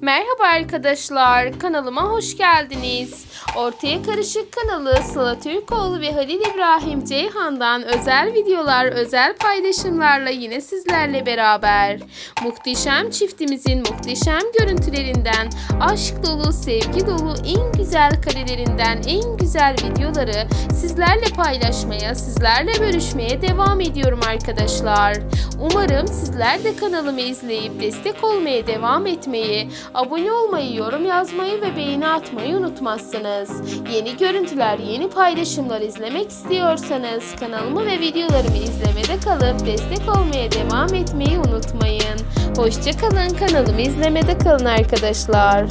Merhaba arkadaşlar, kanalıma hoş geldiniz. Ortaya Karışık kanalı Sıla Türkoğlu ve Halil İbrahim Ceyhan'dan özel videolar, özel paylaşımlarla yine sizlerle beraber. Muhteşem çiftimizin muhteşem görüntülerinden, aşk dolu, sevgi dolu, en güzel karelerinden en güzel videoları sizlerle paylaşmaya, sizlerle bölüşmeye devam ediyorum arkadaşlar. Umarım sizler de kanalımı izleyip destek olmaya devam etmeyi, abone olmayı, yorum yazmayı ve beğeni atmayı unutmazsınız. Yeni görüntüler, yeni paylaşımlar izlemek istiyorsanız kanalımı ve videolarımı izlemede kalıp destek olmaya devam etmeyi unutmayın. Hoşçakalın kanalımı izlemede kalın arkadaşlar.